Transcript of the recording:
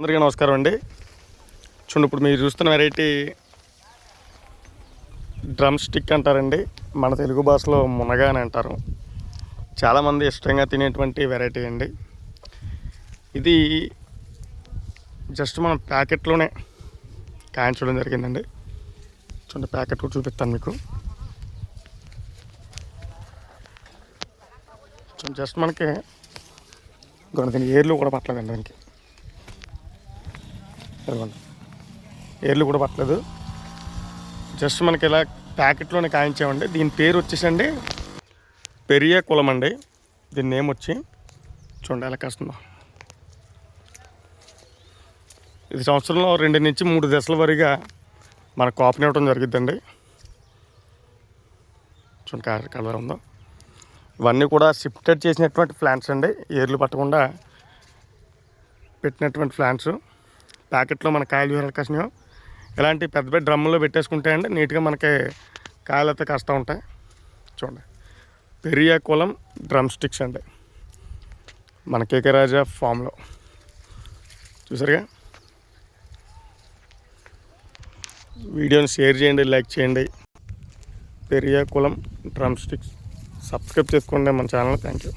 అందరికీ నమస్కారం అండి. చూడండి ఇప్పుడు మీరు చూస్తున్న వెరైటీ డ్రమ్ స్టిక్ అంటారండి. మన తెలుగు భాషలో మునగా అని అంటారు. చాలామంది ఇష్టంగా తినేటువంటి వెరైటీ అండి. ఇది జస్ట్ మనం ప్యాకెట్లోనే కాయించడం జరిగిందండి. చూడండి ప్యాకెట్ కూడా చూపిస్తాను మీకు. జస్ట్ మనకి కొన్ని ఏర్లు కూడా పట్టలేదండి దానికి. ఇదిగోండి ఏర్లు కూడా పట్టలేదు. జస్ట్ మనకి ఇలా ప్యాకెట్లోనే కాయించామండి. దీని పేరు వచ్చేసండి పెరియ కులం అండి. దీని నేమ్ వచ్చి చూడండి ఎలా కాస్తుందో. ఇది సంవత్సరంలో రెండు నుంచి మూడు దశల వరిగా మన కాపునివ్వడం జరిగిద్దండి. చూడండి కలర్ కలర్ ఉందో. ఇవన్నీ కూడా షిఫ్టెడ్ చేసినటువంటి ప్లాంట్స్ అండి. ఏర్లు పట్టకుండా పెట్టినటువంటి ప్లాంట్స్. ప్యాకెట్లో మన కాయలు విరలకాసినాయో ఇలాంటి పెద్ద పెద్ద డ్రమ్ములో పెట్టేసుకుంటే అండి నీట్గా మనకి కాయలు అయితే కాస్తూ ఉంటాయి. చూడండి. పెరియా కులం డ్రమ్ స్టిక్స్ అండి. మన కేకే రాజా ఫామ్లో. చూసారుగా? వీడియోని షేర్ చేయండి లైక్ చేయండి. పెరియా కులం డ్రమ్ స్టిక్స్. సబ్స్క్రైబ్ చేసుకోండి మన ఛానల్ థ్యాంక్ యూ